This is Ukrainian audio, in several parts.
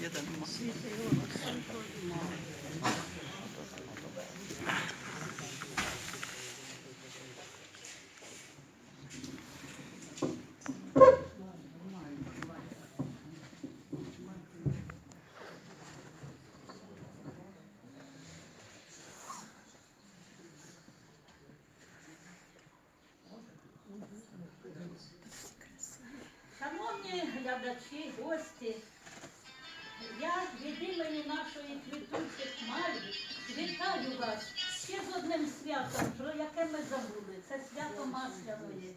Діда нема. Шановні глядачі, гості, Я від імені нашої квітучих Марії вітаю вас ще з одним святом, про яке ми забули. Це свято Масляної.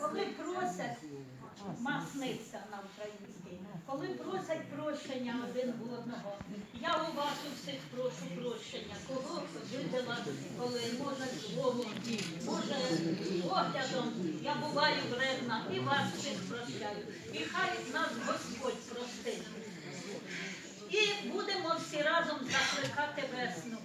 Коли просять, масниця на українській, коли просять прощення один в одного, я у вас у всіх прошу прощення, кого видала, коли може словом, може поглядом, я буваю вредна, і вас всіх прощаю. І хай нас Господь простить. І будемо всі разом закликати весну.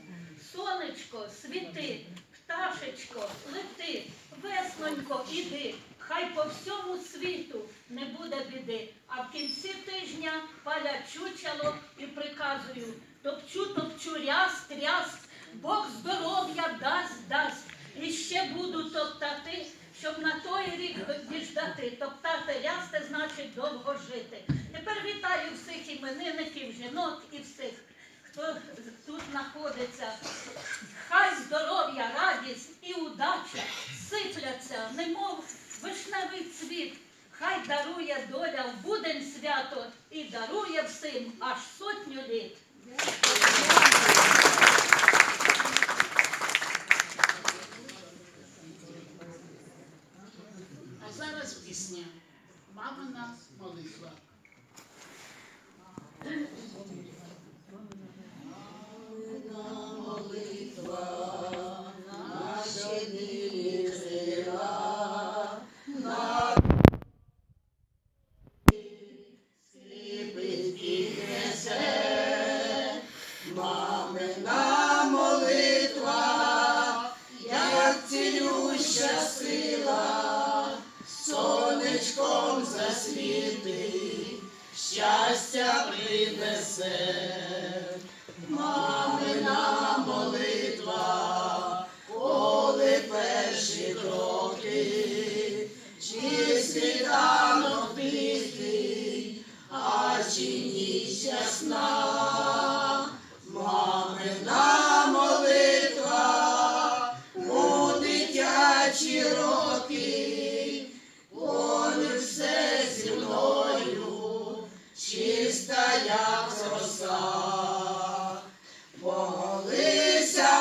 Сонечко, світи, пташечко, лети, веснонько, іди. Хай по всьому світу буде біди. А в кінці тижня палять чучело і приказую, топчу, топчу, ряст, ряст, Бог здоров'я дасть, дасть. І ще буду топтати, щоб на той рік діждати. Топтати рясти значить довго жити. Тепер вітаю всіх іменинників, жінок і всіх, хто тут знаходиться. Хай здоров'я, радість і удача сипляться, немов вишневий цвіт. Хай дарує в будень свято і дарує всім аж сотню літ. А зараз пісня Мамина молитва. Сила, сонечком засвіти, щастя принесе. Мамина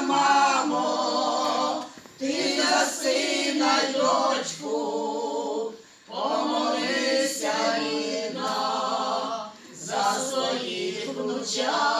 мамо, ти за сина й дочку, помолися, рідна, за своїх внучат.